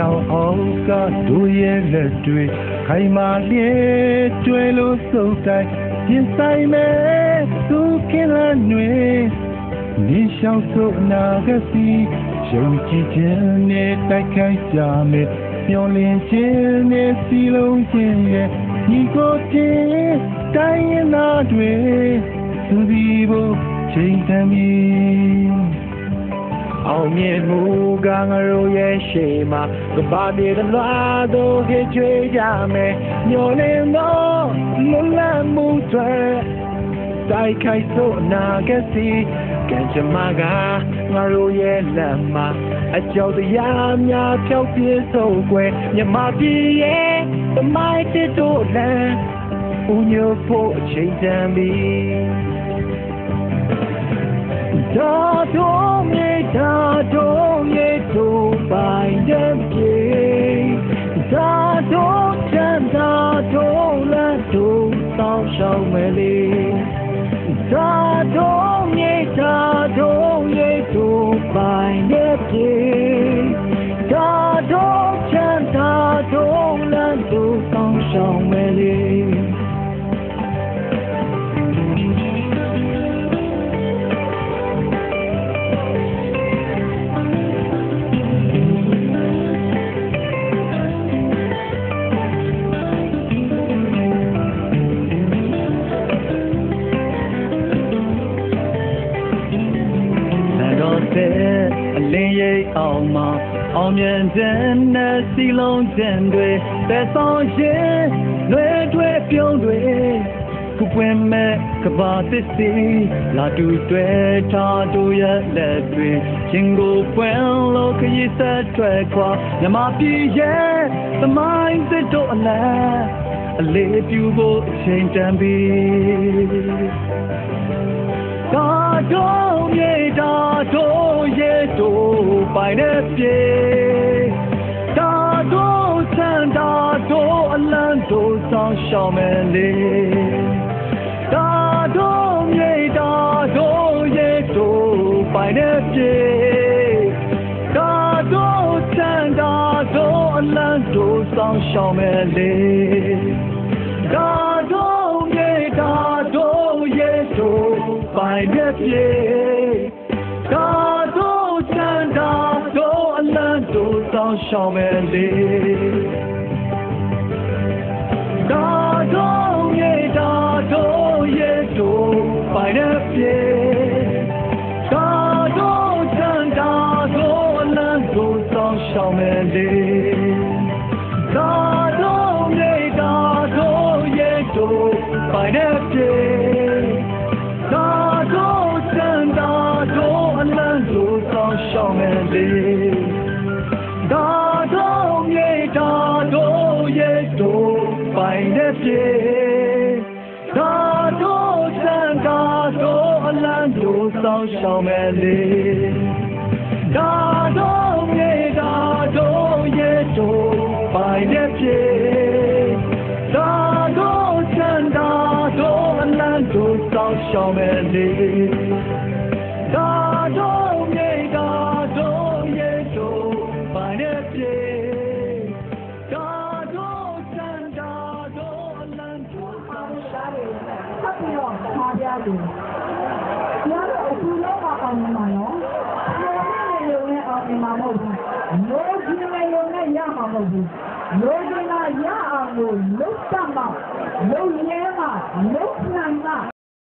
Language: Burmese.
အောင်အောင်ကတို့ရဲ့လက်တွေခိုင်မာလျက်ကျွဲလို့စုပ်တိုင်းရင်ဆိုင်မဲ့သူခင်လာຫນွေနေရှောင်းဆိုနာကစီယုံကြည်ခြင်းနဲ့တိုက်ခိုက်ကြမယ်မျောလင်းခြင်းနဲ့စီလုံးခြင်းရဲ့ညီကိုတဲ့တိုင်းရနာတွေသူဒီဖို့ချိန်တမ်းပြီး အောင်မြင်မှုကငါတို့ရဲ့ရှေ့မှာကဘာပြေတလားတို့ကြွချွေကြမယ်ညိုနေတော့မလန့်မှုတွေတိုက်ခိုက်ဆိုအနာကစီကံကြမ္မာကငါတို့ရဲ့လက်မှာအကြောက်တရားများဖြောက်ပြဆုံးွယ်မြမပြေရဲ့သမိုင်းတစ်တို့လမ်းဦးညို့ဖို့အချိန်တန်ပြီ ရှောင်းမယ်လေဒါတော့မြေဒါတော့မြေတို့ပိုင်တဲ့ င်းရိပ်အောင်မှာအောင်မြင်တဲ့နဲ့စီလုံးခြင်းတွေသက်ဆောင်ရင်လွယ်တွေပြုံးတွေခုပွင့်မဲ့ကဘာသစ်စီလာတူတွေထားတို့ရဲ့လက်တွေရှင်ကိုပွင့်လို့ခရီးဆက်ထွက်ခွာမြမပြည်ရဲ့သမိုင်းသစ်တို့အလံအလေးပြုဖို့အချိန်တန်ပြီဒါ ပိုင်တဲ့ပြေဒါတော့ဆန်ဒါတော့အလန်းတို့ဆောင်ရှောင်းမယ်လေဒါတော့မြေဒါတော့ရဲ့တို့ပိုင်တဲ့ပြေဒါတော့ဆန်ဒါတော့အလန်းတို့ဆောင်ရှောင်းမယ်လေဒါတော့မြေဒါတော့ရဲ့တို့ပိုင်တဲ့ပြေ င်ရှောင်းမယ်လေဒါတော့မြေဒါတော့ရဲ့တို့ပိုင်တဲ့ပြေဒါတော့ချမ်းသာတော့အလန်းတို့ဆောင်ရှောင်းမယ်လေဒါတော့မြေဒါတော့ရဲ့တို့ပိုင်တဲ့ပြေဒါတော့စံဒါတော့အလန်းတို့ဆောင်ရှောင်းမယ်လေ န်းတို့ဆောင်ရှောင်းမယ်လေဒါတော့မြေဒါတော့ရဲ့တို့ပိုင်တဲ့ပြေဒါတော့စံဒါတော့အလန်းတို့ဆောင်ရှောင်းမယ်လေဒါတော့မြေဒါတော့ရဲ့တို့ပိုင်တဲ့ပြေဒါတော့စံဒါတော့အလန်းတို့ဆောင်ရှောင်းထပ်ပြီးတော့ထားပြတယ်။ကျတော့ အခုတော့အောင်နေမှာနော်။ဘယ်နဲ့ရုံနဲ့အောင်နေမှာမဟုတ်ဘူး။လိုချင်တဲ့ရုံနဲ့ရမှာမဟုတ်ဘူး။လိုချင်တာရအောင်လို့လုတ်တတ်မှာလုတ်ရဲမှာလုတ်နိုင်မှာ